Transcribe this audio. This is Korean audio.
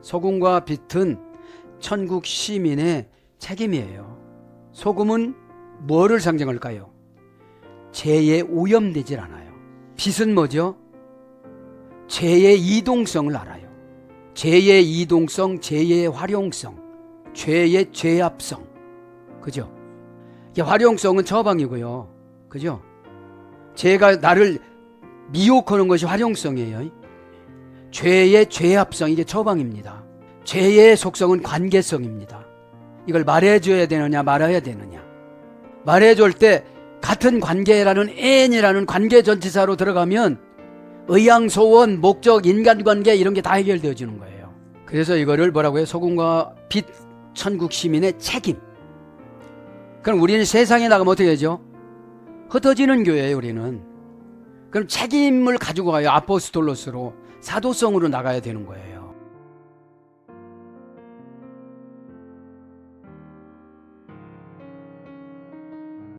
소금과 빛은 천국 시민의 책임이에요. 소금은 뭐를 상징할까요? 죄에 오염되질 않아요. 빛은 뭐죠? 죄의 이동성을 알아요. 죄의 이동성, 죄의 활용성, 죄의 죄압성. 그죠? 이게 활용성은 처방이고요. 그죠? 죄가 나를 미혹하는 것이 활용성이에요. 죄의 죄압성 이게 처방입니다. 죄의 속성은 관계성입니다. 이걸 말해줘야 되느냐 말아야 되느냐. 말해줄 때 같은 관계라는 N이라는 관계 전치사로 들어가면 의양소원, 목적, 인간관계 이런 게 다 해결되어지는 거예요. 그래서 이거를 뭐라고 해요? 소금과 빛, 천국 시민의 책임. 그럼 우리는 세상에 나가면 어떻게 되죠? 흩어지는 교회예요, 우리는. 그럼 책임을 가지고 가요. 아포스톨로스로 사도성으로 나가야 되는 거예요.